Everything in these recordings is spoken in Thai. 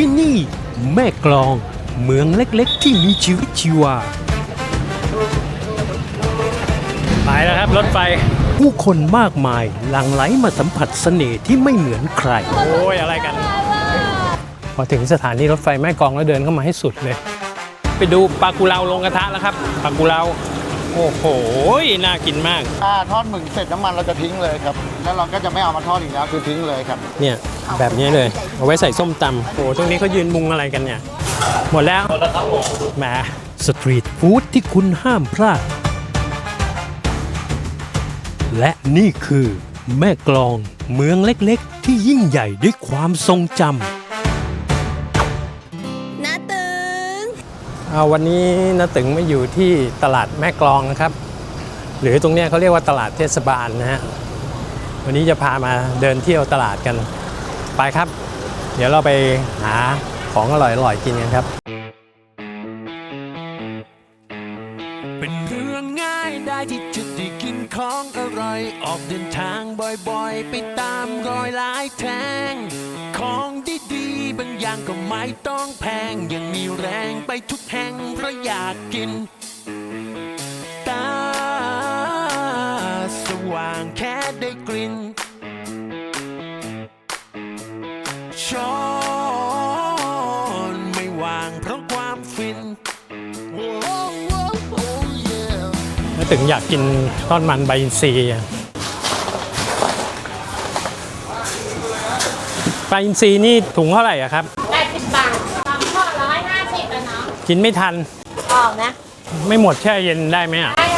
ที่นี่ แม่กลอง เมืองเล็กๆ ที่มีชีวิตชีวา ไปแล้วครับ รถไฟ ผู้คนมากมายหลั่งไหลมาสัมผัสเสน่ห์ที่ไม่เหมือนใคร โอ้ย อะไรกัน พอถึงสถานีรถไฟแม่กลองแล้วเดินเข้ามาให้สุดเลย ไปดูปลากุเลาลงกระทะแล้วครับปลากุเลาโอ้โห น่ากินมากถ้าทอดหมึกเสร็จน้ำมันเราจะทิ้งเลยครับ แล้วเราก็จะไม่เอามาทอดอีกแล้วคือทิ้งเลยครับเนี่ยแบบนี้เลย เอาไว้ใส่ส้มตำโอ้โหตรงนี้เขายืนมุงอะไรกันเนี่ย หมดแล้วแหมสตรีทฟู้ดที่คุณห้ามพลาด และนี่คือ แม่กลองเมืองเล็กๆ ที่ยิ่งใหญ่ด้วยความทรงจำน้าตึงเอาวันนี้นาตึงมาอยู่ที่ตลาดแม่กลองนะครับ หรือตรงเนี้ยเขาเรียกว่าตลาดเทศบาลนะฮะ วันนี้จะพามาเดินเที่ยวตลาดกันไปครับ เดี๋ยวเราไปหาของอร่อยๆกินกันครับ เป็นเรื่องง่ายได้ที่จะได้กินของอร่อย ออกเดินทางบ่อยๆ ไปตามรอยลายแทง ของดีๆบางอย่างก็ไม่ต้องแพง ยังมีแรงไปทุกแห่งเพราะอยากกิน ว่างแค่ได้กลิ่นช้อนไม่วางเพราะความฟินนาตึงอยากกินทอดมันใบอินทรีย์อะใบอินทรีย์นี่ถุงเท่าไหร่อะครับ 80 บาทสองข้อร้อยห้าสิบอะเนาะกินไม่ทันออกนะ ไม่หมดแช่เย็นได้ไหมอะ ได้ค่ะแ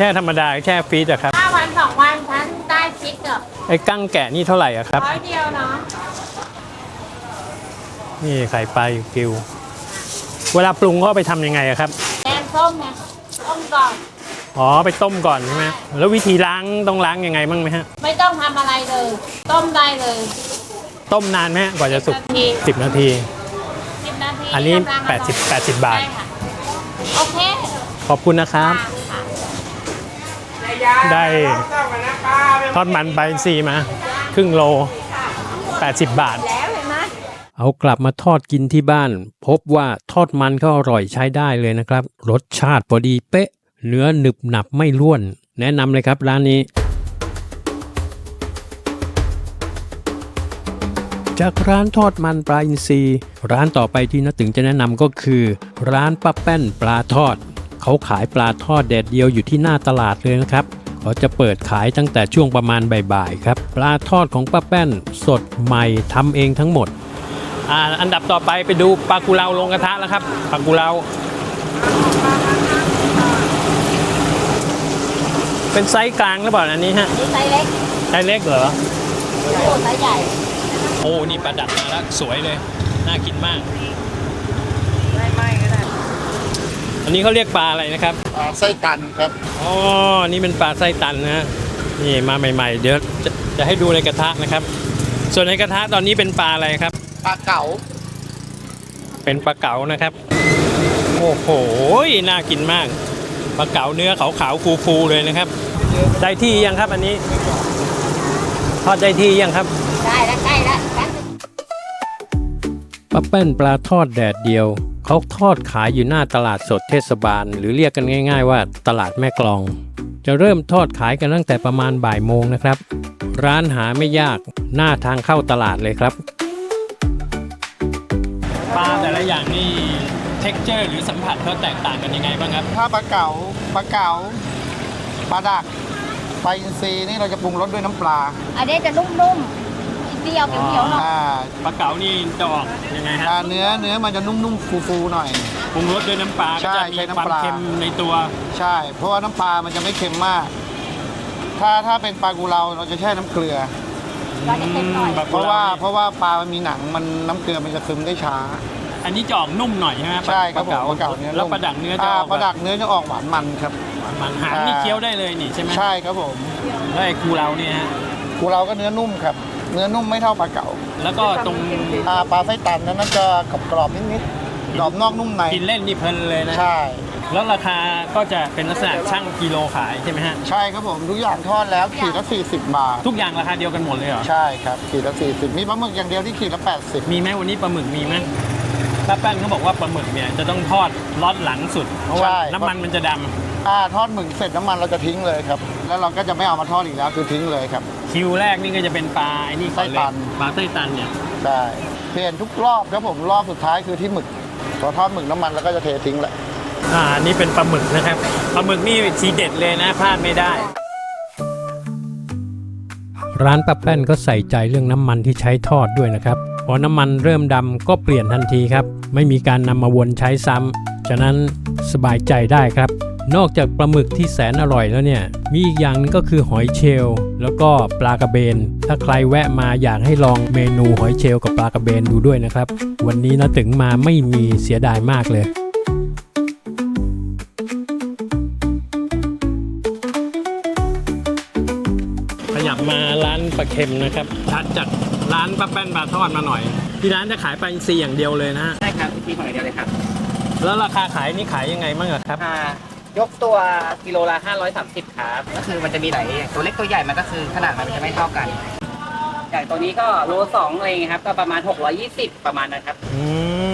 ช่ธรรมดาแช่ฟรีซอะครับห้าวันสองวันฉันได้คิดเกือบไอ้กั้งแกะนี่เท่าไหร่อะครับร้อยเดียวเนาะนี่ไข่ปลากิว เวลาปรุงก็เอาไปทำยังไงอะครับ แกงส้มไงต้มก่อน อ๋อไปต้มก่อนใช่ไหมแล้ววิธีล้างต้องล้างยังไงบ้างไหมฮะ ไม่ต้องทำอะไรเลย ต้มได้เลยต้มนานไหมฮะกว่าจะสุก นาที10 นาที สิบนาทีอันนี้กำลังอร่อย80 80 บาท ได้ค่ะโอเคขอบคุณนะครับ ค่ะ ได้ทอดมันใบซีมา ครึ่งโล 80 บาทแล้วเห็นไหมเอากลับมาทอดกินที่บ้าน พบว่าทอดมันก็อร่อยใช้ได้เลยนะครับ รสชาติพอดีเป๊ะ เนื้อหนึบหนับไม่ร่วน แนะนำเลยครับร้านนี้จากร้านทอดมันปลาอินทรีร้านต่อไปที่น้าตึงจะแนะนำก็คือ ร้านป้าแป้นปลาทอด เขาขายปลาทอดแดดเดียวอยู่ที่หน้าตลาดเลยนะครับเขาจะเปิดขายตั้งแต่ช่วงประมาณบ่ายๆครับ ปลาทอดของป้าแป้นสดใหม่ทำเองทั้งหมดอ่าอันดับต่อไปไปดูปลากุเลาลงกระทะแล้วครับปลากุเลาเป็นไซส์กลางหรือเปล่าอันนี้ฮะนี่ไซส์เล็กไซส์เล็กเหรอโอ้ไซส์ใหญ่ โอ้นี่ปลาดักมาแล้วสวยเลย น่ากินมาก อันนี้เขาเรียกปลาอะไรนะครับอ่าไส้ตันครับ อ๋อ นี่เป็นปลาไส้ตันนะฮะนี่มาใหม่ ๆ เดี๋ยวจะจะให้ดูในกระทะนะครับ ส่วนในกระทะตอนนี้เป็นปลาอะไรครับ ปลาเก๋า เป็นปลาเก๋านะครับ โอ้โห น่ากินมาก ปลาเก๋าเนื้อขาวๆฟูๆเลยนะครับ ได้ที่ยังครับอันนี้ ทอดได้ที่ยังครับ ได้แล้วใกล้แล้วแป๊บนึงป้าแป้นปลาทอดแดดเดียว เขาทอดขายอยู่หน้าตลาดสดเทศบาล หรือเรียกกันง่าย ๆ ว่าตลาดแม่กลอง จะเริ่มทอดขายกันตั้งแต่ประมาณบ่ายโมงนะครับ ร้านหาไม่ยากหน้าทางเข้าตลาดเลยครับปลาแต่ละอย่างนี่เท็กเจอร์หรือสัมผัสเขาแตกต่างกันยังไงบ้างครับ ถ้าปลาเก๋าปลาเก๋าปลาดักปลาอินทรีนี่เราจะปรุงรสด้วยน้ำปลา อันนี้จะนุ่มๆ อีกเดียวเขียวๆหน่อยอ่าปลาเก๋านี่จะออกยังไงฮะอ่าเนื้อเนื้อมันจะนุ่มๆฟูๆหน่อย ปรุงรสด้วยน้ำปลาใช่ก็จะมีใช้น้ำความปลา เค็มในตัว ใช่ เพราะว่าน้ำปลามันจะไม่เค็มมาก ถ้าถ้าเป็นปลากุเลาเราจะแช่น้ำเกลือก็จะเค็มหน่อยปลาเพกุราะเลว่าเพราะว่าปลามันมีหนังมันน้ำเกลือมันจะซึมได้ช้า อันนี้จะออกนุ่มหน่อยใช่ไหมใช่ครับผมปลาปลาเก๋าเนื้อแล้วนุ่มปลาดักเนื้อจะาออกปลาดักเนื้อจะออกหวานมันครับมันหางนี่เคี้ยวได้เลยนี่ใช่ไหมใช่ครับผมแล้วไอ้คูเราเนี่ยฮะกุเลาก็เนื้อนุ่มครับ เนื้อนุ่มไม่เท่าปลาเก๋าแล้วก็ตรงอ่าปลาไส้ตันนั้นน่าจะกรอบๆนิดๆกรอบนอกนุ่มในกินเล่นนี่เพลินเลยนะ ใช่ แล้วราคาก็จะเป็นลักษณะช่างกิโลขายใช่ไหมฮะ ใช่ครับผมทุกอย่างทอดแล้วขีดละ40 บาท ทุกอย่างราคาเดียวกันหมดเลยเหรอ ใช่ครับขีดละ40 มีปลาหมึกอย่างเดียวที่ขีดละ80 มีไหมวันนี้ปลาหมึกมีไหมป้าแป้นเขาบอกว่าปลาหมึกเนี่ยจะต้องทอดล็อตหลังสุดเพราะว่าใช่น้ำมันมันจะดำอ่าทอดหมึกเสร็จน้ำมันเราจะทิ้งเลยครับ แล้วเราก็จะไม่เอามาทอดอีกแล้วคือทิ้งเลยครับ คิวแรกนี่ก็จะเป็นปลาไอ้นี่ก่อนเลไส้ตัยน ปลาไส้ตันเนี่ยใช่เปลี่ยนทุกรอบครับผมรอบสุดท้ายคือที่หมึกพอทอดหมึกน้ำมันแล้วก็จะเททิ้งแหละ อ่าอันนี่เป็นปลาหมึกนะครับปลาหมึกนี่ทีเด็ดเลยนะพลาดไม่ได้ ร้านป้าแป้นก็ใส่ใจเรื่องน้ำมันที่ใช้ทอดด้วยนะครับ พอน้ำมันเริ่มดำก็เปลี่ยนทันทีครับ ไม่มีการนำมาวนใช้ซ้ำ ฉะนั้นสบายใจได้ครับ นอกจากปลาหมึกที่แสนอร่อยแล้วเนี่ย มีอีกอย่างหนึงก็คือหอยเชลล์แล้วก็ปลากระเบน ถ้าใครแวะมาอยากให้ลองเมนูหอยเชลล์กับปลากระเบนดูด้วยนะครับ วันนี้นะถึงมาไม่มีเสียดายมากเลยขยับมาร้านปลาเค็มนะครับชัดจากร้านป้าแป้นปลาทอดมาหน่อย ที่ร้านจะขายปลาอินทรีย์อย่างเดียวเลยนะฮะใช่ครับที่ของอย่างเดียวเลยครับ แล้วราคาขายนี่ขายยังไงบ้างอะครับอ่า ยกตัวกิโลละ530ครับก็คือมันจะมีหลายตัวเล็กตัวใหญ่มันก็คือขนาดมันจะไม่เท่ากันอย่างตัวนี้ก็โลสองอะไรเงี้ยครับก็ประมาณ 620 ประมาณนั้นครับ อื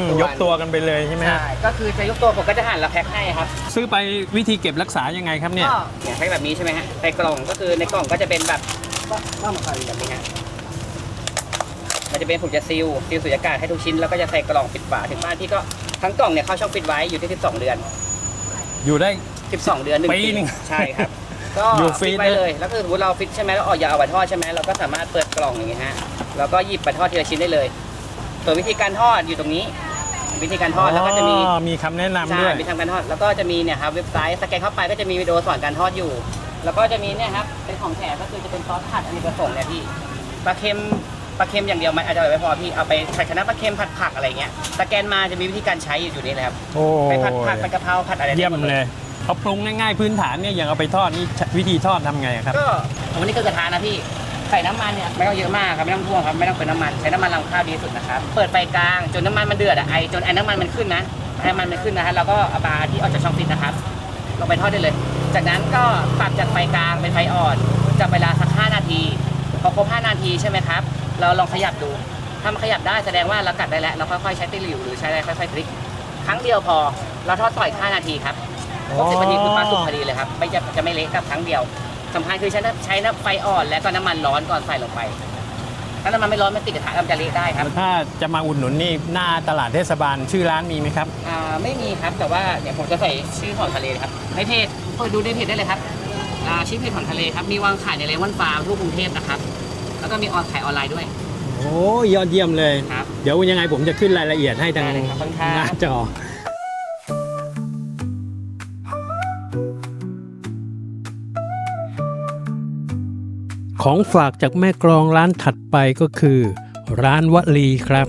มตัวยกตัวกันไปเลยใช่ไหมฮะใช่ ก็คือจะยกตัวผมก็จะหั่นแล้วแพ็คให้ครับซื้อไปวิธีเก็บรักษายังไงครับเนี่ย ก็เนี่ยแพ็คแบบนี้ใช่ไหมฮะในกล่องก็คือในกล่องก็จะเป็นแบบก็มาแบบนี้ฮะมันจะเป็นผมจะซีลซีลสุญญากาศให้ทุกชิ้นแล้วก็จะใส่กล่องปิดฝาถึงบ้านที่ก็ทั้งกล่องเนี่ยเข้าช่องปิดไว้อยู่ที่ 12 เดือน อยู่ได้ 12 เดือนหนึ่งปีหนึ่งใช่ครับ ก็อยู่ฟรีฟิตไว้เลย แล้วคือสมมติเราฟิตใช่ไหมเราออกอยากเอาไปทอดใช่ไหมเราก็สามารถเปิดกล่องอย่างงี้ฮะ แล้วก็หยิบไปทอดทีละชิ้นได้เลย ตัววิธีการทอดอยู่ตรงนี้ วิธีการทอดแล้วก็จะมีอ๋อมีคำแนะนำใช่ด้วย มีทำการทอด แล้วก็จะมีเนี่ยครับเว็บไซต์สแกนเข้าไปก็จะมีวิดีโอสอนการทอดอยู่ แล้วก็จะมีเนี่ยครับเป็นของแถมก็คือจะเป็นซอสผัดอันนี้ประสงค์เนี่ยพี่ปลาเค็ม ปลาเค็มอย่างเดียวมันอาจจะไม่พอพี่เอาไปผัดคะน้าปลาเค็มผัดผักอะไรเงี้ยสแกนมาจะมีวิธีการใช้อยู่นี่เลยครับโอ้ไปผัดผักผัดกะเพราผัดอะไรได้เยี่ยมหดเลยเอาปรุงง่ายๆพื้นฐานเนี่ยอย่างเอาไปทอดนี่วิธีทอดทำไงครับ ก็วันนี้คือกระทะนะพี่ใส่น้ำมันเนี่ยไม่ต้องเยอะมากครับไม่ต้องท่วงครับไม่ต้องเป็นน้ำมันใช้น้ำมันรำข้าวดีที่สุดนะครับเปิดไฟกลางจนน้ำมันมันเดือดอะไอจนไอน้ำมันมันขึ้นนะไอน้ำมันมันขึ้นนะฮะแล้วก็เอาปลาที่ออกจากช่องฟิตนะครับลงไปทอดได้เลย จากนั้นก็ปรับจากไฟกลางเป็นไฟอ่อนจับเวลาสัก5นาทีพอครบ5นาทีใช่ไหมครับ เราลองขยับดู ถ้ามันขยับได้แสดงว่าเรากัดได้แล้ว เราค่อยๆใช้ตะหลิวหรือใช้อะไรค่อยๆพลิก ครั้งเดียวพอ เราทอดต่ออีก5นาทีครับครบสิบนาทีคือปลาสุกพอดีเลยครับ ไม่จะจะไม่เละกับครั้งเดียวสำคัญคือใช้น้ำใช้น้ำไฟอ่อน และก็น้ำมันร้อนก่อนใส่ลงไป ถ้าน้ำมันไม่ร้อนมันติดกระทะมันจะเละได้ครับ ถ้าจะมาอุดหนุนนี่หน้าตลาดเทศบาลชื่อร้านมีไหมครับอ่าไม่มีครับแต่ว่าเดี๋ยวผมจะใส่ชื่อของทะเลครับในเพจเปิดดูในเพจได้เลยครับอ่าชื่อเพจของทะเลครับมีวางขายในเลมอนฟาร์มทั่วกรุงเทพนะครับ แล้วก็มีออนขายออนไลน์ด้วย โอ้ยอดเยี่ยมเลย ครับเดี๋ยวยังไงผมจะขึ้นรายละเอียดให้ทางได้เลยครับขอบคุณครับ หน้าจอ ของฝากจากแม่กลองร้านถัดไปก็คือ ร้านวลีครับ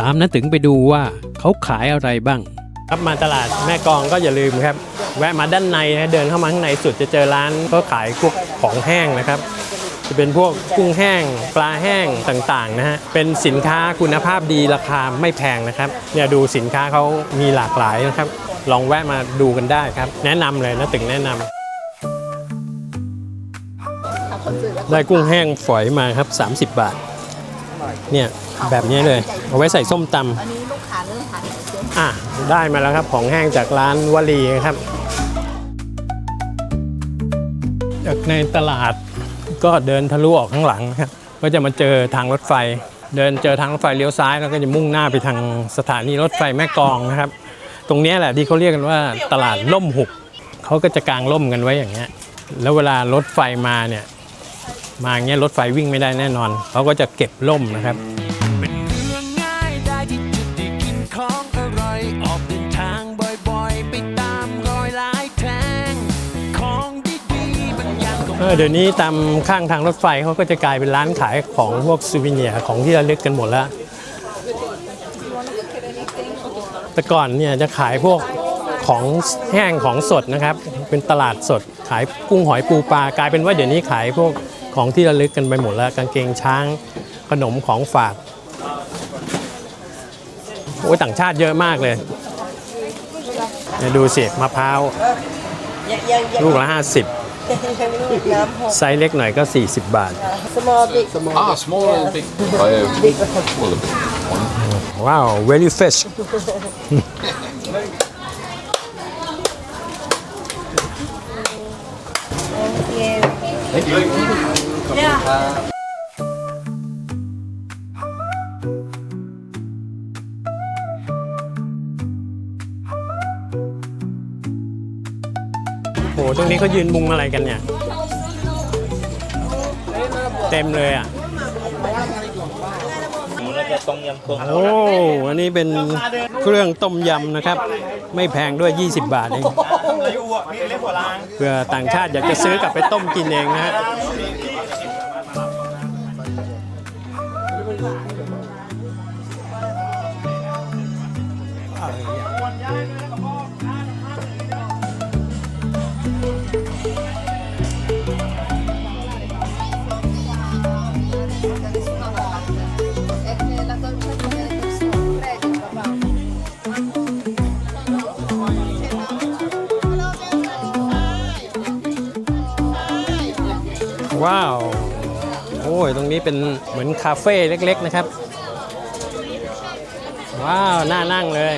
ตามนั้นถึงไปดูว่าเขาขายอะไรบ้าง ครับมาตลาดแม่กลองก็อย่าลืมครับ แวะมาด้านในนะเดินเข้ามาข้างในสุดจะเจอร้านก็ขายพวกของแห้งนะครับ จะเป็นพวกกุ้งแห้ง ปลาแห้งต่างๆนะฮะ เป็นสินค้าคุณภาพดีราคาไม่แพงนะครับ เนี่ยดูสินค้าเขามีหลากหลายนะครับ ลองแวะมาดูกันได้ครับ แนะนำเลยนะถึงแนะนำได้กุ้งแห้งฝอยมาครับ 30 บาท เนี่ยแบบนี้เลย เอาไว้ใส่ส้มตำอันนี้ลูกค้าเริ่มทานแล้วเชื่ออะได้มาแล้วครับของแห้งจากร้านวลีครับจากในตลาด ก็เดินทะลุออกข้างหลังนะครับก็จะมาเจอทางรถไฟ เดินเจอทางรถไฟเลี้ยวซ้าย แล้วก็จะมุ่งหน้าไปทางสถานีรถไฟแม่กองนะครับ ตรงนี้แหละที่เขาเรียกกันว่าตลาดล่มหุบเขาก็จะกางล่มกันไว้อย่างเงี้ยแล้วเวลารถไฟมาเนี่ยมาเงี้ยรถไฟวิ่งไม่ได้แน่นอนเขาก็จะเก็บล่มนะครับ เดี๋ยวนี้ตามข้างทางรถไฟเขาก็จะกลายเป็นร้านขายของพวกซูวิเนียของที่ระลึกกันหมดแล้ว แต่ก่อนเนี่ยจะขายพวกของแห้งของสดนะครับ เป็นตลาดสดขายกุ้งหอยปูปลากลายเป็นว่าเดี๋ยวนี้ขายพวกของที่ระลึกกันไปหมดแล้วกางเกงช้างขนมของฝากโอ้ยต่างชาติเยอะมากเลยดูสิมะพร้าวลูกละยังไม่รู้ น้ำหก50ไซส์เล็กหน่อยก็ 40 บาท small big Ah, small or big? I have big well, a big one. ว้าว very fresh yeah โหตรงนี้เขายืนมุงอะไรกันเนี่ย เต็มเลยอะ โอ้อันนี้เป็นเครื่องต้มยำนะครับ ไม่แพงด้วย 20 บาทเองเพื่อต่างชาติอยากจะซื้อกลับไปต้มกินเองนะฮะ ว้าว โอ้ย ตรงนี้เป็นเหมือนคาเฟ่เล็กๆนะครับ ว้าว น่านั่งเลย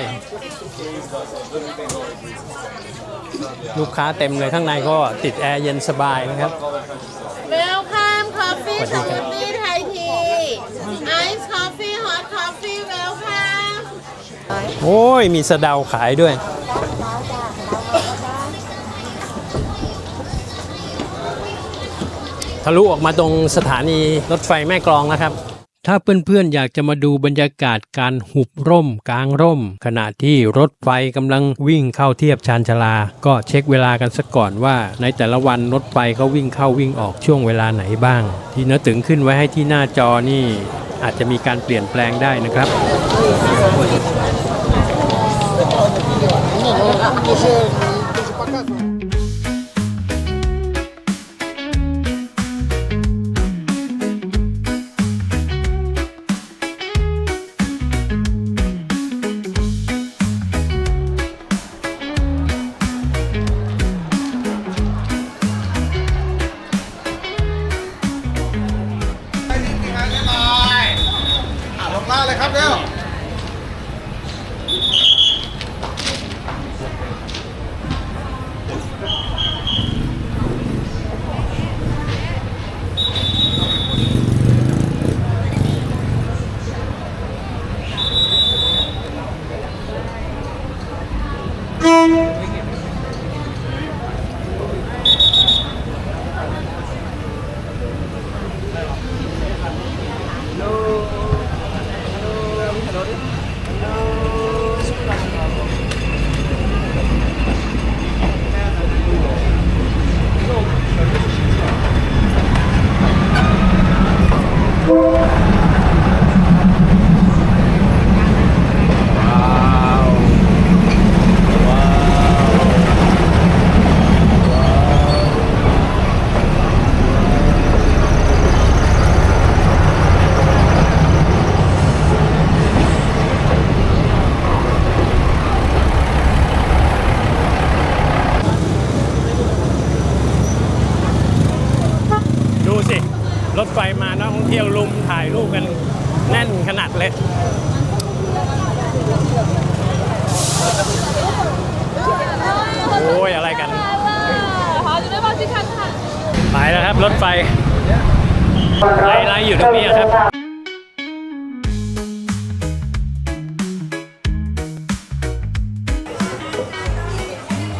ลูกค้าเต็มเลยข้างในก็ติดแอร์เย็นสบายนะครับ Welcome coffee สวัสดีครับ smoothie Thai tea ice coffee hot coffee welcome โอ้ย มีสะเดาขายด้วย ทะลุออกมาตรงสถานีรถไฟแม่กลองนะครับ ถ้าเพื่อนๆอยากจะมาดูบรรยากาศการหุบร่มกลางร่ม ขณะที่รถไฟกำลังวิ่งเข้าเทียบชานชาลา ก็เช็คเวลากันสักก่อนว่า ในแต่ละวันรถไฟเขาวิ่งเข้าวิ่งออกช่วงเวลาไหนบ้าง ที่นื้อตึงขึ้นไว้ให้ที่หน้าจอนี่อาจจะมีการเปลี่ยนแปลงได้นะครับ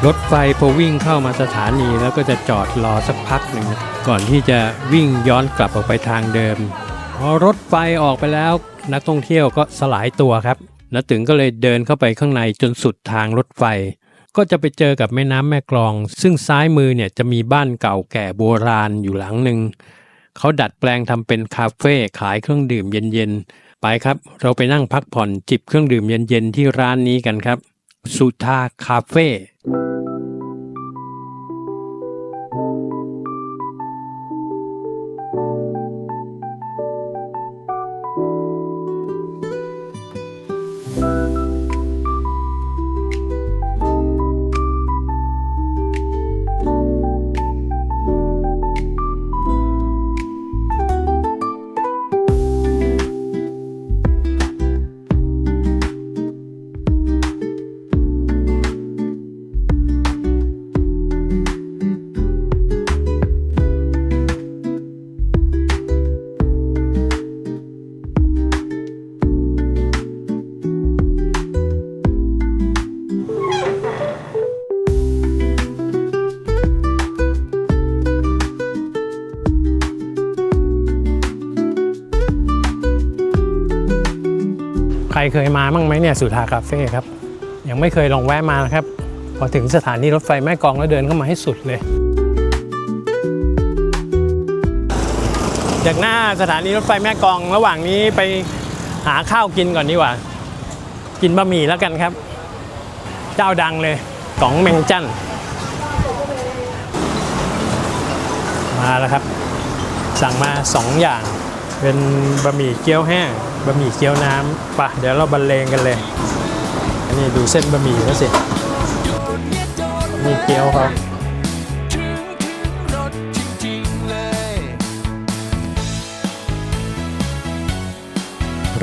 รถไฟพอวิ่งเข้ามาสถานีแล้วก็จะจอดรอสักพักหนึ่งก่อนที่จะวิ่งย้อนกลับออกไปทางเดิม พอรถไฟออกไปแล้วนักท่องเที่ยวก็สลายตัวครับนตึงก็เลยเดินเข้าไปข้างในจนสุดทางรถไฟ ก็จะไปเจอกับแม่น้ำแม่กลอง ซึ่งซ้ายมือเนี่ยจะมีบ้านเก่าแก่โบราณอยู่หลังหนึ่งเขาดัดแปลงทำเป็นคาเฟ่ขายเครื่องดื่มเย็นๆ ไปครับ เราไปนั่งพักผ่อนจิบเครื่องดื่มเย็นๆ ที่ร้านนี้กันครับ สุธาคาเฟ่ รเคยมาบ้างไหมเนี่ยสุธาคาเฟ่ครับ ยังไม่เคยลองแวะมานะครับ พอถึงสถานีรถไฟแม่กองแล้วเดินเข้ามาให้สุดเลย จากหน้าสถานีรถไฟแม่กองระหว่างนี้ไปหาข้าวกินก่อนดีกว่า กินบะหมี่แล้วกันครับ เจ้าดังเลยกองเมงจันมาแล้วครับ สั่งมา 2 อย่าง เป็นบะหมี่เกี๊ยวแห้ง บะหมี่เกี๊ยวน้ำปะเดี๋ยวเราบรรเลงกันเลย อันนี้ดูเส้นบะหมี่เขาสินี่เกี๊ยวเขา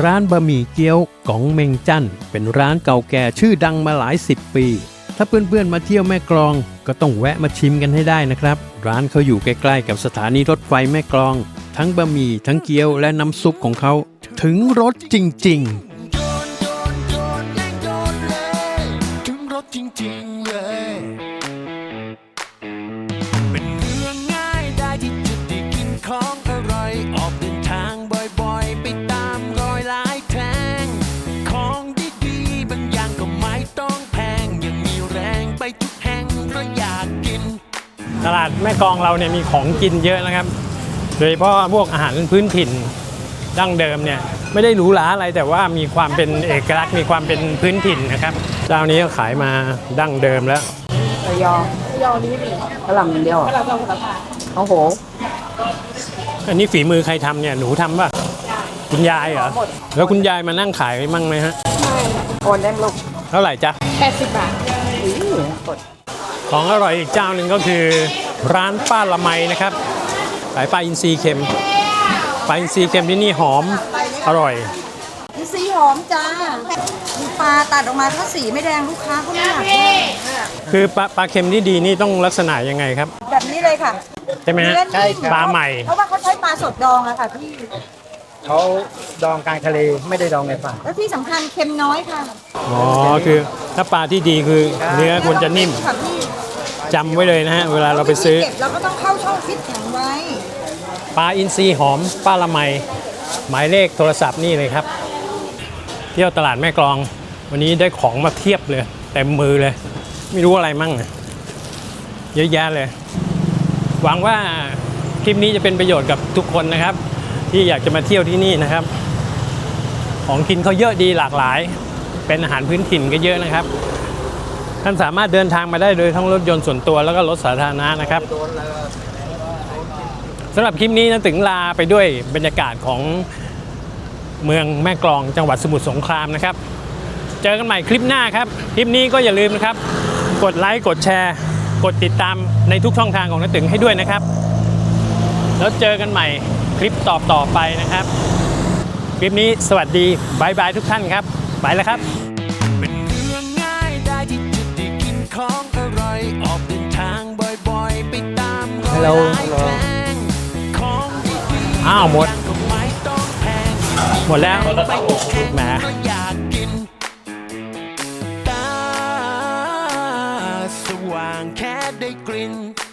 ร้านบะหมี่เกี๊ยวกองเมงจั่นเป็นร้านเก่าแก่ชื่อดังมาหลายสิบปี ถ้าเพื่อนๆมาเที่ยวแม่กลอง ก็ต้องแวะมาชิมกันให้ได้นะครับ ร้านเขาอยู่ใกล้ๆกับสถานีรถไฟแม่กลอง ทั้งบะหมี่ทั้งเกี๊ยวและน้ำซุปของเขา ถึงรสจริงๆโดนโดนโดนแรงโดนเลยถึงรถจริงๆเลยเป็นเรื่องง่ายได้ที่จะได้กินของอร่อยออกเดินทางบ่อยๆไปตามรอยหลายแทงของดีๆบางอย่างก็ไม่ต้องแพงยังมีแรงไปทุกแห่งเพราะอยากกินตลาดแม่กลองเราเนี่ยมีของกินเยอะนะครับ โดยเฉพาะพวกอาหารพื้นถิ่น ดั้งเดิมเนี่ยไม่ได้หรูหราอะไรแต่ว่ามีความเป็นเอกลักษณ์มีความเป็นพื้นถิ่นนะครับเจ้านี้ก็ขายมาดั้งเดิมแล้วระยองระยองนี้มีกระหล่ำอย่างเดียวเหรอโอ้โห อันนี้ฝีมือใครทำเนี่ยหนูทำป่ะคุณยายเหรอ แล้วคุณยายมานั่งขายมั่งไหมฮะโอนได้ลูกเท่าไหร่จ๊ะ80 บาทอื้อกดของอร่อยอีกเจ้าหนึ่งก็คือร้านป้าละไมนะครับขายปลาอินทรีเค็ม ปลาอินทรีเค็มที่นี่หอมอร่อยสีหอมจ้ามีปลาตัดออกมาถ้าสีไม่แดงลูกค้าเขาไม่อยากได้คือปลาปลาเค็มที่ดีนี่ต้องลักษณะยังไงครับ แบบนี้เลยค่ะใช่ไหมฮะใช่ครับ ปลาใหม่ เพราะว่าเขาใช้ปลาสดดองอะค่ะพี่เขาดองกลางทะเลไม่ได้ดองในฝั่ง แล้วที่สำคัญเค็มน้อยค่ะอ๋อ คือถ้าปลาที่ดีคือเนื้อควรจะนิ่มค่ะพี่จำไว้เลยนะฮะ เวลาเราไปซื้อ เก็บเราก็ต้องเข้าช่องฟิตแข็งไว้ ปลาอินทรีหอมป้าละไมหมายเลขโทรศัพท์นี่เลยครับ เที่ยวตลาดแม่กลอง วันนี้ได้ของมาเทียบเลยเต็มมือเลย ไม่รู้อะไรมั่งเยอะแยะเลย หวังว่าคลิปนี้จะเป็นประโยชน์กับทุกคนนะครับ ที่อยากจะมาเที่ยวที่นี่นะครับ ของกินเขาเยอะดีหลากหลาย เป็นอาหารพื้นถิ่นก็เยอะนะครับท่านสามารถเดินทางมาได้โดยทั้งรถยนต์ส่วนตัวแล้วก็รถสาธารณะนะครับ สำหรับคลิปนี้นะถึงลาไปด้วยบรรยากาศของเมืองแม่กลองจังหวัดสมุทรสงครามนะครับ เจอกันใหม่คลิปหน้าครับ คลิปนี้ก็อย่าลืมนะครับ กดไลค์กดแชร์ กดติดตามในทุกช่องทางของน้าตึงให้ด้วยนะครับ แล้วเจอกันใหม่คลิปตอบต่อไปนะครับ คลิปนี้สวัสดีบายบายทุกท่านครับไปแล้วครับ เป็นเรื่องง่ายได้ที่จะได้กินของอร่อยออกเดินทางบ่อยๆ ไปตามรอย Hello หลายแทงของดีๆอ้าวหมดแพงหมดแล้วแหมก็อยากกินตาสว่างแค่ได้กลิ่นช้อนไม่วางเพราะความฟิน